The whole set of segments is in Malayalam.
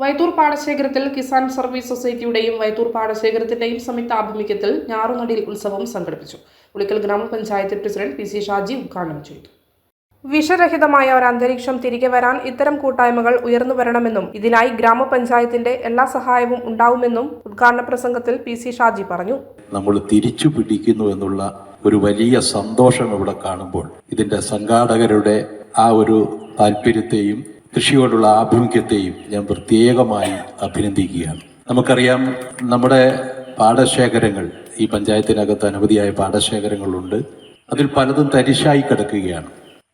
വൈത്തൂർ പാടശേഖരത്തിൽ കിസാൻ സർവീസ് സൊസൈറ്റിയുടെയും വൈത്തൂർ പാടശേഖരത്തിന്റെയും സംയുക്ത ആഭിമുഖ്യത്തിൽ ഞാറുനടിയിൽ ഉത്സവം സംഘടിപ്പിച്ചു. ഉളിക്കൽ ഗ്രാമപഞ്ചായത്ത് പ്രസിഡന്റ് പി സി ഷാജി ഉദ്ഘാടനം ചെയ്തു. വിഷരഹിതമായ ഒരു അന്തരീക്ഷം തിരികെ വരാൻ ഇത്തരം കൂട്ടായ്മകൾ ഉയർന്നു വരണമെന്നും ഇതിനായി ഗ്രാമപഞ്ചായത്തിന്റെ എല്ലാ സഹായവും ഉണ്ടാവുമെന്നും ഉദ്ഘാടന പ്രസംഗത്തിൽ പി സി ഷാജി പറഞ്ഞു. നമ്മൾ തിരിച്ചു പിടിക്കുന്നു എന്നുള്ള ഒരു വലിയ സന്തോഷം ഇവിടെ കാണുമ്പോൾ ഇതിന്റെ സംഘാടകരുടെ ആ ഒരു താല്പര്യത്തെയും കൃഷിയോടുള്ള ആഭിമുഖ്യത്തെയും ഞാൻ പ്രത്യേകമായി അഭിനന്ദിക്കുകയാണ്. നമുക്കറിയാം നമ്മുടെ പാടശേഖരങ്ങൾ ഈ പഞ്ചായത്തിനകത്ത് അനവധിയായ പാടശേഖരങ്ങളുണ്ട്. അതിൽ പലതും തരിശായി കിടക്കുകയാണ്.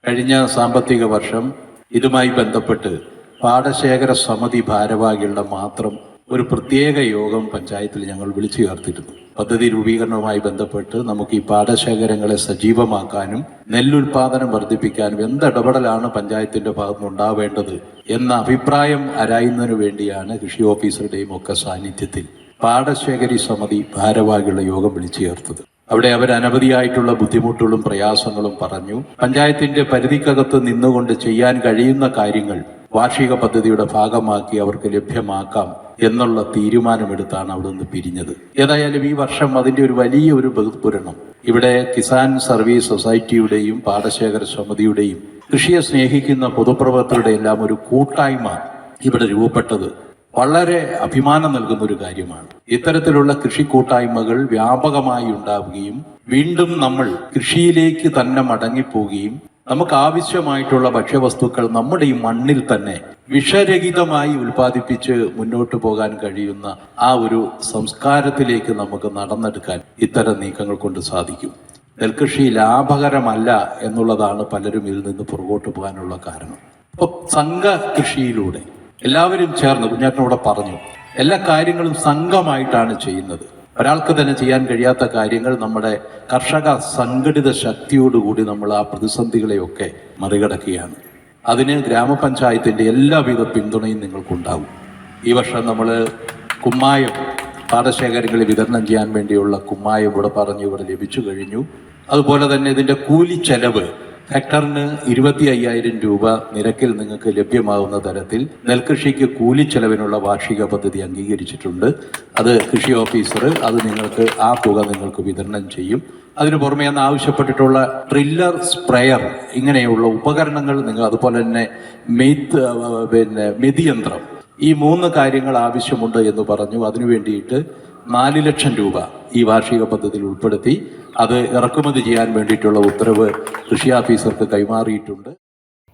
കഴിഞ്ഞ സാമ്പത്തിക വർഷം ഇതുമായി ബന്ധപ്പെട്ട് പാടശേഖര സമിതി ഭാരവാഹികളുടെ മാത്രം ഒരു പ്രത്യേക യോഗം പഞ്ചായത്തിൽ ഞങ്ങൾ വിളിച്ചു ചേർത്തിരുന്നു പദ്ധതി രൂപീകരണവുമായി ബന്ധപ്പെട്ട് നമുക്ക് ഈ പാടശേഖരങ്ങളെ സജീവമാക്കാനും നെല്ലുൽപാദനം വർദ്ധിപ്പിക്കാനും എന്ത് ഇടപെടലാണ് പഞ്ചായത്തിന്റെ ഭാഗത്തുനിന്ന് ഉണ്ടാവേണ്ടത് എന്ന അഭിപ്രായം ആരായുന്നതിനു വേണ്ടിയാണ് കൃഷി ഓഫീസറുടെയും ഒക്കെ സാന്നിധ്യത്തിൽ പാടശേഖരി സമിതി ഭാരവാഹിയുള്ള യോഗം വിളിച്ചു ചേർത്തത്. അവിടെ അവർ അനവധിയായിട്ടുള്ള ബുദ്ധിമുട്ടുകളും പ്രയാസങ്ങളും പറഞ്ഞു. പഞ്ചായത്തിന്റെ പരിധിക്കകത്ത് നിന്നുകൊണ്ട് ചെയ്യാൻ കഴിയുന്ന കാര്യങ്ങൾ വാർഷിക പദ്ധതിയുടെ ഭാഗമാക്കി അവർക്ക് ലഭ്യമാക്കാം എന്നുള്ള തീരുമാനമെടുത്താണ് അവിടെ നിന്ന് പിരിഞ്ഞത്. ഏതായാലും ഈ വർഷം അതിന്റെ ഒരു വലിയ ഒരു ബഹുപുരണം ഇവിടെ കിസാൻ സർവീസ് സൊസൈറ്റിയുടെയും പാടശേഖര സമിതിയുടെയും കൃഷിയെ സ്നേഹിക്കുന്ന പൊതുപ്രവർത്തകരുടെ എല്ലാം ഒരു കൂട്ടായ്മ ഇവിടെ രൂപപ്പെട്ടത് വളരെ അഭിമാനം നൽകുന്ന ഒരു കാര്യമാണ്. ഇത്തരത്തിലുള്ള കൃഷി കൂട്ടായ്മകൾ വ്യാപകമായി ഉണ്ടാവുകയും വീണ്ടും നമ്മൾ കൃഷിയിലേക്ക് തന്നെ മടങ്ങിപ്പോവുകയും നമുക്ക് ആവശ്യമായിട്ടുള്ള ഭക്ഷ്യവസ്തുക്കൾ നമ്മുടെ ഈ മണ്ണിൽ തന്നെ വിഷരഹിതമായി ഉൽപ്പാദിപ്പിച്ച് മുന്നോട്ട് പോകാൻ കഴിയുന്ന ആ ഒരു സംസ്കാരത്തിലേക്ക് നമുക്ക് നടന്നെടുക്കാൻ ഇത്തരം നീക്കങ്ങൾ കൊണ്ട് സാധിക്കും. നെൽകൃഷി ലാഭകരമല്ല എന്നുള്ളതാണ് പലരും ഇതിൽ നിന്ന് പുറകോട്ട് പോകാനുള്ള കാരണം. അപ്പോൾ സംഘ കൃഷിയിലൂടെ എല്ലാവരും ചേർന്ന് കുഞ്ഞാട്ടനോടെ പറഞ്ഞു എല്ലാ കാര്യങ്ങളും സംഘമായിട്ടാണ് ചെയ്യുന്നത്. ഒരാൾക്ക് തന്നെ ചെയ്യാൻ കഴിയാത്ത കാര്യങ്ങൾ നമ്മുടെ കർഷക സംഘടിത ശക്തിയോടുകൂടി നമ്മൾ ആ പ്രതിസന്ധികളെയൊക്കെ മറികടക്കുകയാണ്. അതിന് ഗ്രാമപഞ്ചായത്തിന്റെ എല്ലാവിധ പിന്തുണയും നിങ്ങൾക്കുണ്ടാവും ഈ വർഷം നമ്മൾ കുമ്മായം പാടശേഖരങ്ങളിൽ വിതരണം ചെയ്യാൻ വേണ്ടിയുള്ള കുമ്മായം ഇവിടെ പറഞ്ഞു ഇവിടെ ലഭിച്ചു കഴിഞ്ഞു. അതുപോലെ തന്നെ ഇതിന്റെ കൂലി ചെലവ് ഹെക്ടറിന് ഇരുപത്തി അയ്യായിരം രൂപ നിരക്കിൽ നിങ്ങൾക്ക് ലഭ്യമാകുന്ന തരത്തിൽ നെൽകൃഷിക്ക് കൂലിച്ചെലവിനുള്ള വാർഷിക പദ്ധതി അംഗീകരിച്ചിട്ടുണ്ട്. അത് കൃഷി ഓഫീസർ അത് നിങ്ങൾക്ക് ആ തുക നിങ്ങൾക്ക് വിതരണം ചെയ്യും. അതിനു പുറമെ അന്ന് ആവശ്യപ്പെട്ടിട്ടുള്ള ട്രില്ലർ സ്പ്രെയർ ഇങ്ങനെയുള്ള ഉപകരണങ്ങൾ നിങ്ങൾ അതുപോലെ തന്നെ മെയ്ത്ത് പിന്നെ മെതിയന്ത്രം ഈ മൂന്ന് കാര്യങ്ങൾ ആവശ്യമുണ്ട് എന്ന് പറഞ്ഞു. അതിനു വേണ്ടിയിട്ട് നാല് ലക്ഷം രൂപ ഈ വാർഷിക പദ്ധതിയിൽ ഉൾപ്പെടുത്തി അത് ഇറക്കുമതി ചെയ്യാൻ വേണ്ടിയിട്ടുള്ള ഉത്തരവ് കൃഷി ഓഫീസർക്ക് കൈമാറിയിട്ടുണ്ട്.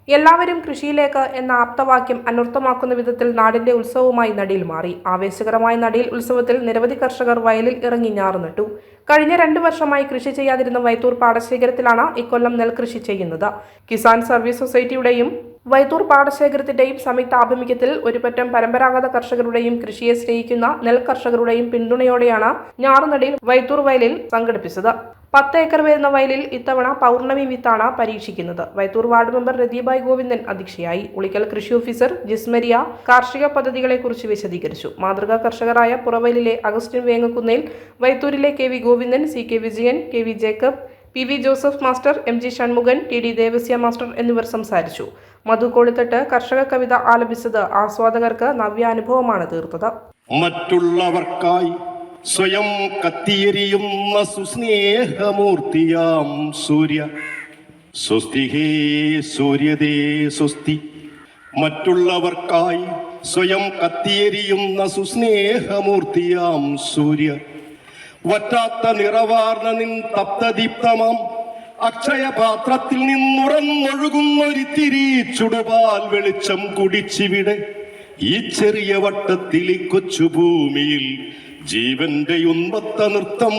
എല്ലാവരും കൃഷിയിലേക്ക് എന്ന ആപ്തവാക്യം അനർത്ഥമാക്കുന്ന വിധത്തിൽ നാടിന്റെ ഉത്സവമായി നടിയിൽ മാറി. ആവേശകരമായ നടിയിൽ ഉത്സവത്തിൽ നിരവധി കർഷകർ വയലിൽ ഇറങ്ങി ഞാറുനട്ടു കഴിഞ്ഞ രണ്ടു വർഷമായി കൃഷി ചെയ്യാതിരുന്ന വൈത്തൂർ പാടശേഖരത്തിലാണ് ഇക്കൊല്ലം നെൽകൃഷി ചെയ്യുന്നത്. കിസാൻ സർവീസ് സൊസൈറ്റിയുടെയും വൈത്തൂർ പാടശേഖരത്തിന്റെയും സംയുക്ത ആഭിമുഖ്യത്തിൽ ഒരുപറ്റം പരമ്പരാഗത കർഷകരുടെയും കൃഷിയെ സ്നേഹിക്കുന്ന നെൽ കർഷകരുടെയും പിന്തുണയോടെയാണ് ഞാറുനടിയിൽ വൈത്തൂർ വയലിൽ സംഘടിപ്പിച്ചത്. പത്ത് ഏക്കർ വരുന്ന വയലിൽ ഇത്തവണ പൗർണമി വിത്താണ് പരീക്ഷിക്കുന്നത്. വൈത്തൂർ വാർഡ് മെമ്പർ രതിബായ് ഗോവിന്ദൻ അധ്യക്ഷയായി. ഉളിക്കൽ കൃഷി ഓഫീസർ ജിസ്മരിയ കാർഷിക പദ്ധതികളെക്കുറിച്ച് വിശദീകരിച്ചു. മാതൃകാ കർഷകരായ പുറവയലിലെ Augustine Vengakkunnel വൈത്തൂരിലെ K V Govindan C K Vijayan K V Jacob P V Joseph master M G Shanmukhan T D Devasya master എന്നിവർ സംസാരിച്ചു. മധു കോളിത്തട്ട് കർഷക കവിത ആലപിച്ചത് ആസ്വാദകർക്ക് നവ്യാനുഭവമാണ് തീർത്തത്. മറ്റുള്ളവർക്കായി സ്വയം കത്തിയെരിയുന്ന സുസ്നേഹമൂർത്തിയാം സൂര്യ. സ്വസ്തി ഹേ സൂര്യദേ സ്വസ്തി. മറ്റുള്ളവർക്കായി സ്വയം കത്തിയെരിയുന്ന സുസ്നേഹമൂർത്തിയാം സൂര്യ. വറ്റാത്ത നിറവാർന്ന നിൻ തപ്തദീപ്തമാം അക്ഷയപാത്രത്തിൽ നിന്നുറന്നൊഴുകുന്നൊരിത്തിരി ചുടുപാൽ വെളിച്ചം കുടിച്ചിവിടെ ഈ ചെറിയ വട്ടത്തിൽ ഈ കൊച്ചുഭൂമിയിൽ ജീവന്റെ ഉന്മത്ത നൃത്തം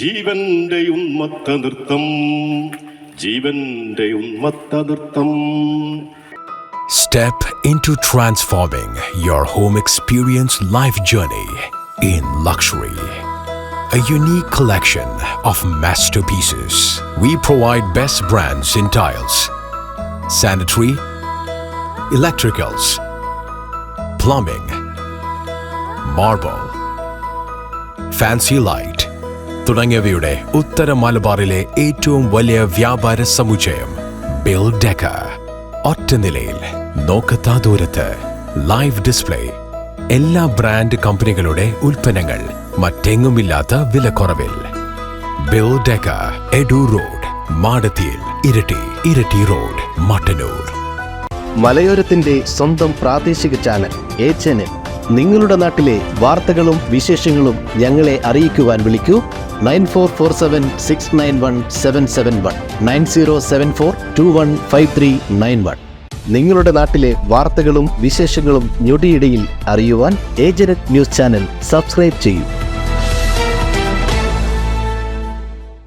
ജീവന്റെ ഉന്മത്ത നൃത്തം ജീവന്റെ ഉന്മത്ത നൃത്തം Step into transforming your home experience life journey in luxury. A unique collection of masterpieces. We provide best brands in tiles, sanitary, electricals, plumbing, marble, fancy light തുടങ്ങിയവയുടെ ഉത്തര മലബാറിലെ ഏറ്റവും വലിയ വ്യാപാര സമുച്ചയം ബിൽ ഡെക്ക ഒറ്റ നിലയിൽ നോക്കത്താ ദൂരത്ത് ലൈവ് ഡിസ്പ്ലേ എല്ലാ ബ്രാൻഡ് കമ്പനികളുടെ ഉൽപ്പന്നങ്ങൾ മറ്റെങ്ങുമില്ലാത്ത വിലക്കുറവിൽ. ബിൽ ഡെക്ക എഡു റോഡ് ഇരട്ടി ഇരട്ടി റോഡ് മലയോരത്തിന്റെ സ്വന്തം പ്രാദേശിക ചാനൽ എ ചാനൽ. നിങ്ങളുടെ നാട്ടിലെ വാർത്തകളും വിശേഷങ്ങളും ഞങ്ങളെ അറിയിക്കുവാൻ വിളിക്കൂ. Nine four four seven six nine one seven seven one nine zero seven four two one five three nine one. നിങ്ങളുടെ നാട്ടിലെ വാർത്തകളും വിശേഷങ്ങളും ഞൊടിയിടയിൽ അറിയുവാൻ ഏജനറ്റ് ന്യൂസ് ചാനൽ സബ്സ്ക്രൈബ് ചെയ്യൂ.